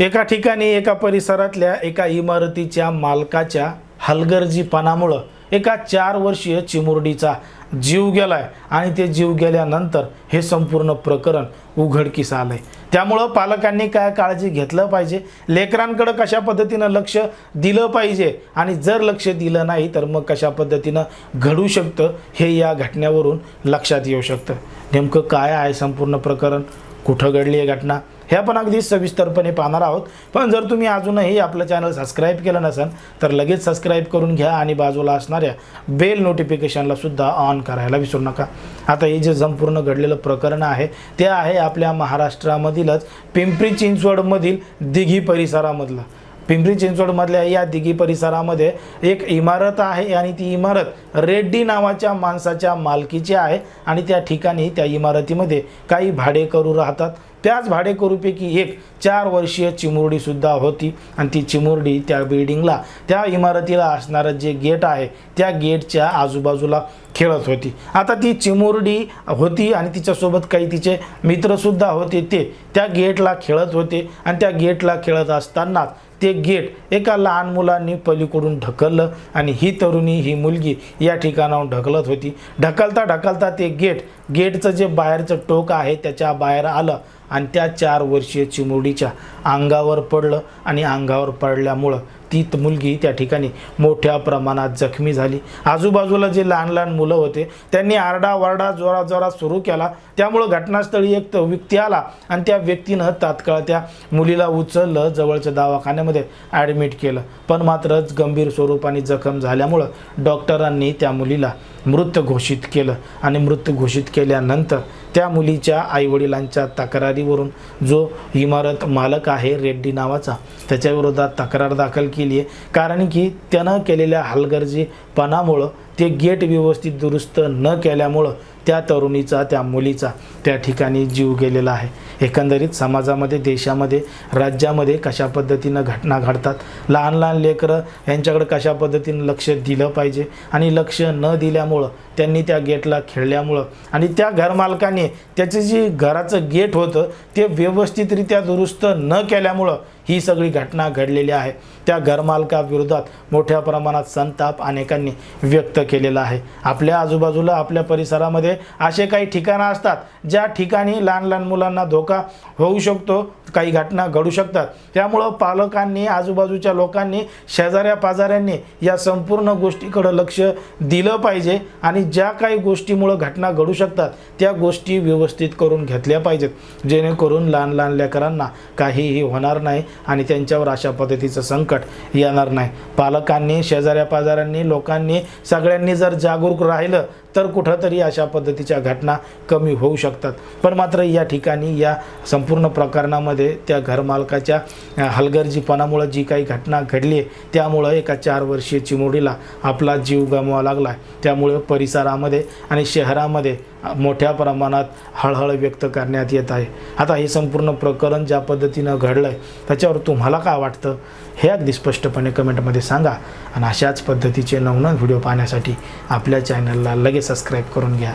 एका ठिकाणी एका परिसरातल्या एका इमारतीच्या मालकाच्या हलगर्जीपणामुळं एका चार वर्षीय चिमुरडीचा जीव गेलाय आणि ते जीव गेल्यानंतर हे संपूर्ण प्रकरण उघडकीस आलंय. त्यामुळं पालकांनी काय काळजी घेतलं पाहिजे? लेकरांकडं कशा पद्धतीनं लक्ष दिलं पाहिजे? आणि जर लक्ष दिलं नाही तर मग कशा पद्धतीनं घडू शकतं? हे या घटनेवरून लक्षात येऊ शकतं. नेमकं काय आहे संपूर्ण प्रकरण? कुठं घडली आहे घटना? हे आपण अगदी सविस्तरपणे पाहणार आहोत. पण जर तुम्ही अजूनही आपलं चॅनल सबस्क्राईब केलं नसेल तर लगेच सबस्क्राईब करून घ्या आणि बाजूला असणाऱ्या बेल नोटिफिकेशनला सुद्धा ऑन करायला विसरू नका. आता हे जे संपूर्ण घडलेलं प्रकरण आहे ते आहे आपल्या महाराष्ट्रामधीलच पिंपरी चिंचवडमधील दिघी परिसरामधलं. पिंपरी चिंचवडमधल्या या दिघी परिसरामध्ये एक इमारत आहे आणि ती इमारत रेड्डी नावाच्या माणसाच्या मालकीची आहे आणि त्या ठिकाणी त्या इमारतीमध्ये काही भाडेकरू राहतात. त्याच भाडेकरूपैकी एक चार वर्षीय चिमुरडीसुद्धा होती. आणि ती चिमुरडी त्या बिल्डिंगला त्या इमारतीला असणारं जे गेट आहे त्या गेटच्या आजूबाजूला खेळत होती. आता ती चिमुरडी होती आणि तिच्यासोबत काही तिचे मित्रसुद्धा होते. ते त्या गेटला खेळत होते. आणि त्या गेटला खेळत असतानाच ते गेट एका लहान मुलांनी पलीकडून ढकललं आणि ही तरुणी ही मुलगी या ठिकाणाहून ढकलत होती. ढकलता ढकलता ते गेट गेटचं जे बाहेरचं टोक आहे त्याच्या बाहेर आलं आणि त्या चार वर्षीय चिमुरडीच्या अंगावर पडलं आणि अंगावर पडल्यामुळं ती मुलगी त्या ठिकाणी मोठ्या प्रमाणात जखमी झाली. आजूबाजूला जे लहान लहान मुलं होते त्यांनी आरडाओरडा जोरा जोरात सुरू केला. त्यामुळं घटनास्थळी एक व्यक्ती आला आणि त्या व्यक्तीनं तात्काळ त्या मुलीला उचललं जवळच्या दवाखान्यामध्ये ॲडमिट केलं. पण मात्र गंभीर स्वरूपाने जखम झाल्यामुळं डॉक्टरांनी त्या मुलीला मृत घोषित केलं. आणि मृत घोषित केल्यानंतर त्या मुलीच्या आईवडिलांच्या तक्रारीवरून जो इमारत मालक आहे रेड्डी नावाचा त्याच्याविरोधात तक्रार दाखल केली आहे. कारण की त्यानं केलेल्या हलगर्जीपणामुळं ते गेट व्यवस्थित दुरुस्त न केल्यामुळं त्या तरुणीचा त्या मुलीचा त्या ठिकाणी जीव गेलेला आहे. एकंदरीत समाजामध्ये देशामध्ये राज्यामध्ये कशा पद्धतीनं घटना घडतात लहान लहान लेकरं यांच्याकडे कशा पद्धतीनं लक्ष दिलं पाहिजे आणि लक्ष न दिल्यामुळं त्यांनी त्या गेटला खेळल्यामुळं आणि त्या घरमालकाने त्याचं जे घराचं गेट होतं ते व्यवस्थितरित्या दुरुस्त न केल्यामुळं ही सगळी घटना घडलेली आहे. त्या घरमालकाविरोधात मोठ्या प्रमाणात संताप अनेकांनी व्यक्त केलेला आहे. आपल्या आजूबाजूला आपल्या परिसरामध्ये असे काही ठिकाणं असतात ज्या ठिकाणी लहान लहान मुलांना धोका होऊ शकतो काही घटना घडू शकतात. त्यामुळं पालकांनी आजूबाजूच्या लोकांनी शेजाऱ्या पाजाऱ्यांनी या संपूर्ण गोष्टीकडं लक्ष दिलं पाहिजे आणि ज्या काही गोष्टीमुळं घटना घडू शकतात त्या गोष्टी व्यवस्थित करून घेतल्या पाहिजेत. जेणेकरून लहान लहान लेकरांना काहीही होणार नाही आणि त्यांच्यावर अशा पद्धतीचं संकट येणार नाही. पालकांनी शेजाऱ्या पाजाऱ्यांनी लोकांनी सगळ्यांनी जर जागरूक राहिलं तर कुठंतरी अशा पद्धतीच्या घटना कमी होऊ शकतात. पण मात्र या ठिकाणी या संपूर्ण प्रकरणामध्ये त्या घरमालकाच्या हलगर्जीपणामुळं जी काही घटना घडली आहे त्यामुळं एका चार वर्षीय चिमुडीला आपला जीव गमवावा लागला आहे त्यामुळे परिसरामध्ये आणि शहरामध्ये मोठ्या प्रमाणात हळहळ व्यक्त करण्यात येत आहे. आता हे संपूर्ण प्रकरण ज्या पद्धतीनं घडलं आहे त्याच्यावर तुम्हाला काय वाटतं? हे अगदी स्पष्टपणे कमेंटमध्ये सांगा. आणि अशाच पद्धतीचे नवनव व्हिडिओ पाहण्यासाठी आपल्या चॅनलला लगेच सबस्क्राईब करून घ्या.